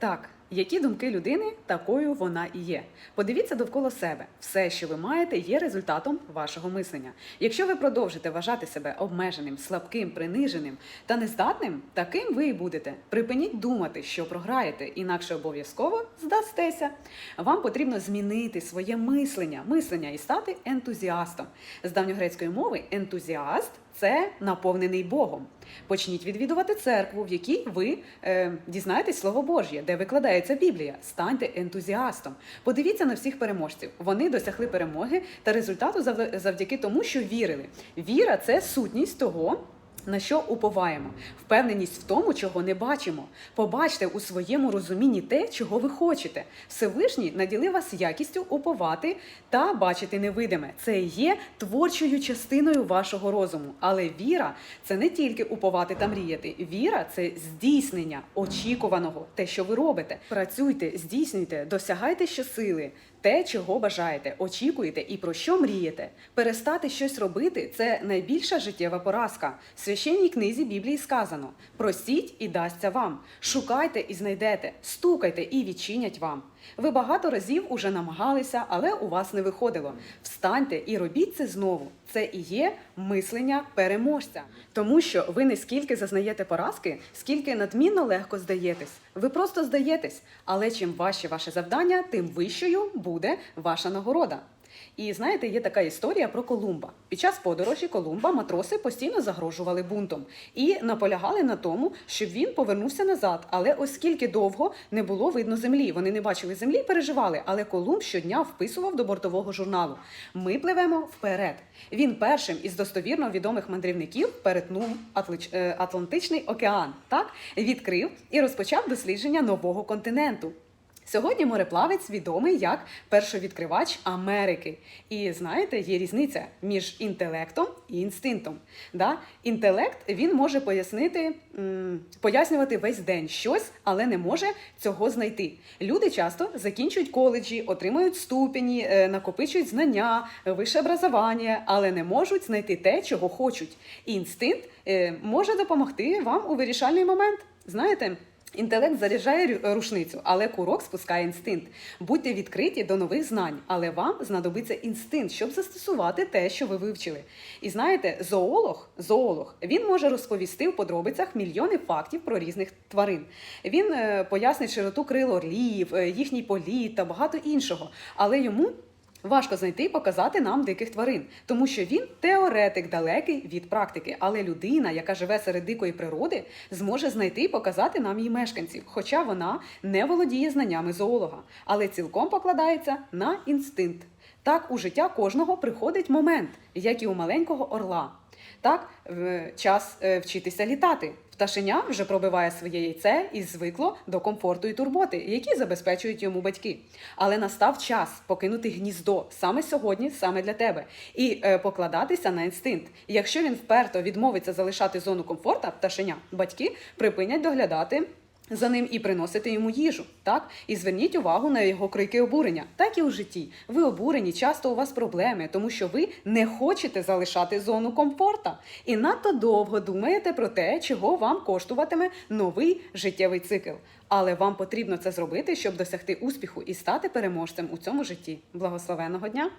Так, які думки людини, такою вона і є. Подивіться довкола себе. Все, що ви маєте, є результатом вашого мислення. Якщо ви продовжите вважати себе обмеженим, слабким, приниженим та нездатним, таким ви і будете. Припиніть думати, що програєте, інакше обов'язково здастеся. Вам потрібно змінити своє мислення, мислення і стати ентузіастом. З давньогрецької мови ентузіаст це наповнений Богом. Почніть відвідувати церкву, в якій ви е, дізнаєтесь Слово Божє, де викладається Біблія. Станьте ентузіастом. Подивіться на всіх переможців. Вони досягли перемоги та результату завдяки тому, що вірили. Віра це сутність того. На що уповаємо? Впевненість в тому, чого не бачимо. Побачте у своєму розумінні те, чого ви хочете. Всевишній наділив вас якістю уповати та бачити невидиме. Це є творчою частиною вашого розуму. Але віра це не тільки уповати та мріяти. Віра це здійснення очікуваного, те, що ви робите. Працюйте, здійснюйте, досягайте щосили. Те, чого бажаєте, очікуєте і про що мрієте. Перестати щось робити це найбільша життєва поразка. В священній книзі Біблії сказано: просіть і дасться вам, шукайте і знайдете, стукайте і відчинять вам. Ви багато разів уже намагалися, але у вас не виходило. Встаньте і робіть це знову. Це і є мислення переможця, тому що ви не скільки зазнаєте поразки, скільки надмінно легко здаєтесь. Ви просто здаєтесь, але чим важче ваше завдання, тим вищою буде ваша нагорода. І знаєте, є така історія про Колумба. Під час подорожі Колумба матроси постійно загрожували бунтом і наполягали на тому, щоб він повернувся назад. Але оскільки довго не було видно землі, вони не бачили землі, переживали. Але Колумб щодня вписував до бортового журналу: Ми пливемо вперед. Він першим із достовірно відомих мандрівників перетнув Атлич- е, Атлантичний океан, так відкрив і розпочав дослідження нового континенту. Сьогодні мореплавець відомий як першовідкривач Америки. І знаєте, є різниця між інтелектом і інстинктом. Да? Інтелект він може пояснити, м, пояснювати весь день щось, але не може цього знайти. Люди часто закінчують коледжі, отримують ступені, е, накопичують знання, вище образування, але не можуть знайти те, чого хочуть. І інстинкт е, може допомогти вам у вирішальний момент. Знаєте? Інтелект заряджає рушницю, але курок спускає інстинкт. Будьте відкриті до нових знань, але вам знадобиться інстинкт, щоб застосувати те, що ви вивчили. І знаєте, зоолог, зоолог він може розповісти в подробицях мільйони фактів про різних тварин. Він е, пояснить широту крил орлів, е, їхній політ та багато іншого. Але йому Важко знайти і показати нам диких тварин, тому що він теоретик далекий від практики. Але людина, яка живе серед дикої природи, зможе знайти і показати нам її мешканців, хоча вона не володіє знаннями зоолога, але цілком покладається на інстинкт. Так у життя кожного приходить момент, як і у маленького орла. Так, час е, вчитися літати. Пташеня вже пробиває своє яйце і звикло до комфорту і турботи, які забезпечують йому батьки. Але настав час покинути гніздо саме сьогодні, саме для тебе, і е, покладатися на інстинкт. Якщо він вперто відмовиться залишати зону комфорта, пташеня, батьки припинять доглядати. За ним і приносити йому їжу, так? І зверніть увагу на його крики обурення, так і у житті. Ви обурені, часто у вас проблеми, тому що ви не хочете залишати зону комфорта і надто довго думаєте про те, чого вам коштуватиме новий життєвий цикл. Але вам потрібно це зробити, щоб досягти успіху і стати переможцем у цьому житті. Благословеного дня!